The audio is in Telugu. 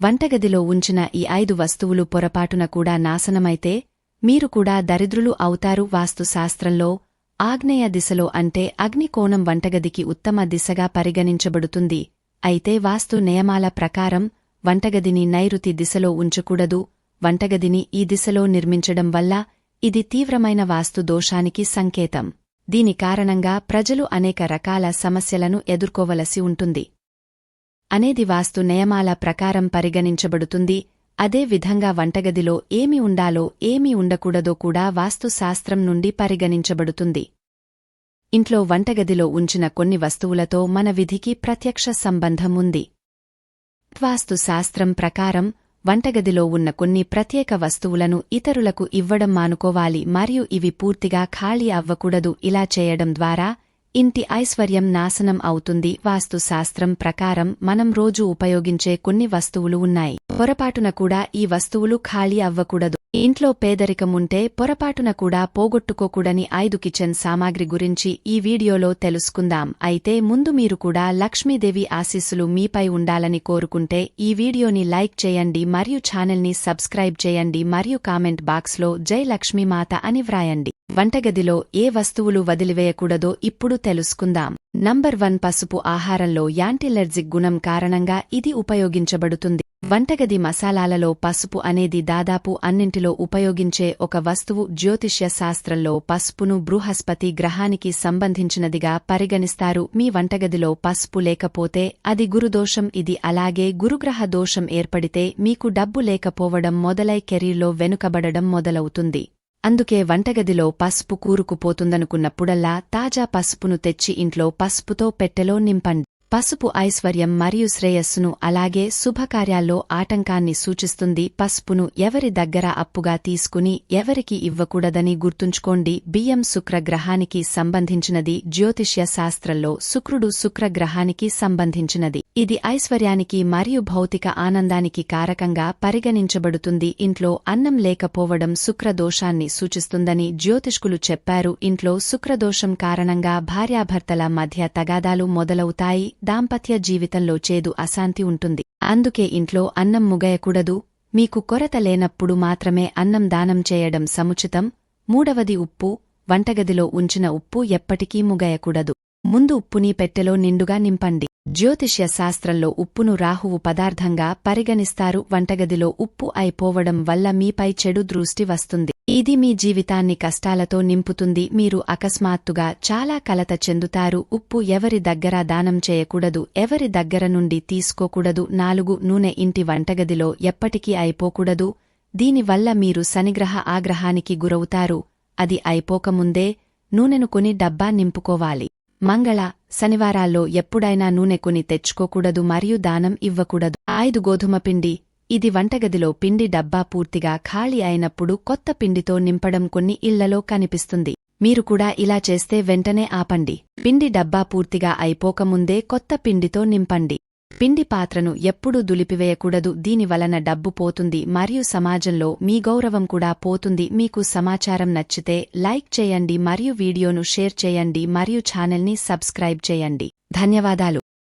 వంటగదిలో ఉంచిన ఈ ఐదు వస్తువులు పొరపాటున కూడా నాశనమైతే మీరు కూడా దరిద్రులు అవుతారు వాస్తుశాస్త్రంలో ఆగ్నేయ దిశలో అంటే అగ్నికోణం వంటగదికి ఉత్తమ దిశగా పరిగణించబడుతుంది. అయితే వాస్తు నియమాల ప్రకారం వంటగదిని నైరుతి దిశలో ఉంచకూడదు. వంటగదిని ఈ దిశలో నిర్మించడం వల్ల ఇది తీవ్రమైన వాస్తు దోషానికి సంకేతం. దీని కారణంగా ప్రజలు అనేక రకాల సమస్యలను ఎదుర్కోవలసి ఉంటుంది. అనేది వాస్తు నియమాల ప్రకారం పరిగణించబడుతుంది. అదే విధంగా వంటగదిలో ఏమి ఉండాలో ఏమి ఉండకూడదో కూడా వాస్తుశాస్త్రం నుండి పరిగణించబడుతుంది. ఇంట్లో వంటగదిలో ఉంచిన కొన్ని వస్తువులతో మన విధికి ప్రత్యక్ష సంబంధం ఉంది. వాస్తుశాస్త్రం ప్రకారం వంటగదిలో ఉన్న కొన్ని ప్రత్యేక వస్తువులను ఇతరులకు ఇవ్వడం మానుకోవాలి మరియు ఇవి పూర్తిగా ఖాళీ అవ్వకూడదు ఇలా చేయడం ద్వారా ఇంటి ఐశ్వర్యం నాశనం అవుతుంది. వాస్తుశాస్త్రం ప్రకారం మనం రోజు ఉపయోగించే కొన్ని వస్తువులు ఉన్నాయి. పొరపాటున కూడా ఈ వస్తువులు ఖాళీ అవ్వకూడదు. ఇంట్లో పేదరికం ఉంటే పొరపాటున కూడా పోగొట్టుకోకూడని ఐదు కిచెన్ సామాగ్రి గురించి ఈ వీడియోలో తెలుసుకుందాం. అయితే ముందు మీరు కూడా లక్ష్మీదేవి ఆశీస్సులు మీపై ఉండాలని కోరుకుంటే ఈ వీడియోని లైక్ చేయండి మరియు ఛానల్ని సబ్స్క్రైబ్ చేయండి మరియు కామెంట్ బాక్స్లో జై లక్ష్మీమాత అని వ్రాయండి. వంటగదిలో ఏ వస్తువులు వదిలివేయకూడదో ఇప్పుడు తెలుసుకుందాం. నంబర్ వన్ పసుపు ఆహారంలో యాంటీలెర్జిక్ గుణం కారణంగా ఇది ఉపయోగించబడుతుంది. వంటగది మసాలాలలో పసుపు అనేది దాదాపు అన్నింటిలో ఉపయోగించే ఒక వస్తువు జ్యోతిష్య శాస్త్రంలో పసుపును బృహస్పతి గ్రహానికి సంబంధించినదిగా పరిగణిస్తారు. మీ వంటగదిలో పసుపు లేకపోతే అది గురుదోషం ఇది అలాగే గురుగ్రహ దోషం ఏర్పడితే మీకు డబ్బు లేకపోవడం మొదలై కెరీర్లో వెనుకబడడం మొదలవుతుంది. అందుకే వంటగదిలో పసుపు కూరుకుపోతుందనుకున్నప్పుడల్లా తాజా పసుపును తెచ్చి ఇంట్లో పసుపుతో పెట్టెలో నింపండి. పసుపు ఐశ్వర్యం మరియు శ్రేయస్సును అలాగే శుభకార్యాల్లో ఆటంకాన్ని సూచిస్తుంది. పసుపును ఎవరి దగ్గర అప్పుగా తీసుకుని ఎవరికి ఇవ్వకూడదని గుర్తుంచుకోండి. బియ్యం శుక్రగ్రహానికి సంబంధించినది జ్యోతిష్య శాస్త్రంలో శుక్రుడు శుక్రగ్రహానికి సంబంధించినది. ఇది ఐశ్వర్యానికి మరియు భౌతిక ఆనందానికి కారకంగా పరిగణించబడుతుంది. ఇంట్లో అన్నం లేకపోవడం శుక్రదోషాన్ని సూచిస్తుందని జ్యోతిష్కులు చెప్పారు. ఇంట్లో శుక్రదోషం కారణంగా భార్యాభర్తల మధ్య తగాదాలు మొదలవుతాయి. దాంపత్య జీవితంలో చేదు అశాంతి ఉంటుంది. అందుకే ఇంట్లో అన్నం ముగయకూడదు. మీకు కొరత లేనప్పుడు మాత్రమే అన్నం దానం చేయడం సముచితం. మూడవది ఉప్పు. వంటగదిలో ఉంచిన ఉప్పు ఎప్పటికీ ముగయకూడదు. ముందు ఉప్పుని పెట్టెలో నిండుగా నింపండి. జ్యోతిష్య శాస్త్రంలో ఉప్పును రాహువు పదార్థంగా పరిగణిస్తారు. వంటగదిలో ఉప్పు అయిపోవడం వల్ల మీపై చెడు దృష్టి వస్తుంది. ఇది మీ జీవితాన్ని కష్టాలతో నింపుతుంది. మీరు అకస్మాత్తుగా చాలా కలత చెందుతారు. ఉప్పు ఎవరి దగ్గర దానం చేయకూడదు ఎవరి దగ్గర నుండి తీసుకోకూడదు. నాలుగు నూనె ఇంటి వంటగదిలో ఎప్పటికీ అయిపోకూడదు. దీనివల్ల మీరు శనిగ్రహ ఆగ్రహానికి గురవుతారు. అది అయిపోకముందే నూనెను కొని డబ్బా నింపుకోవాలి. మంగళ శనివారాల్లో ఎప్పుడైనా నూనె కొని తెచ్చుకోకూడదు మరియు దానం ఇవ్వకూడదు. ఐదు గోధుమ పిండి ఇది వంటగదిలో పిండి డబ్బా పూర్తిగా ఖాళీ అయినప్పుడు కొత్త పిండితో నింపడం కొన్ని ఇళ్ళలో కనిపిస్తుంది. మీరు కూడా ఇలా చేస్తే వెంటనే ఆపండి. పిండి డబ్బా పూర్తిగా అయిపోకముందే కొత్త పిండితో నింపండి. పిండి పాత్రను ఎప్పుడూ దులిపివేయకూడదు. దీనివలన డబ్బు పోతుంది మరియు సమాజంలో మీ గౌరవం కూడా పోతుంది. మీకు సమాచారం నచ్చితే లైక్ చేయండి మరియు వీడియోను షేర్ చేయండి మరియు ఛానల్ని సబ్స్క్రైబ్ చేయండి. ధన్యవాదాలు.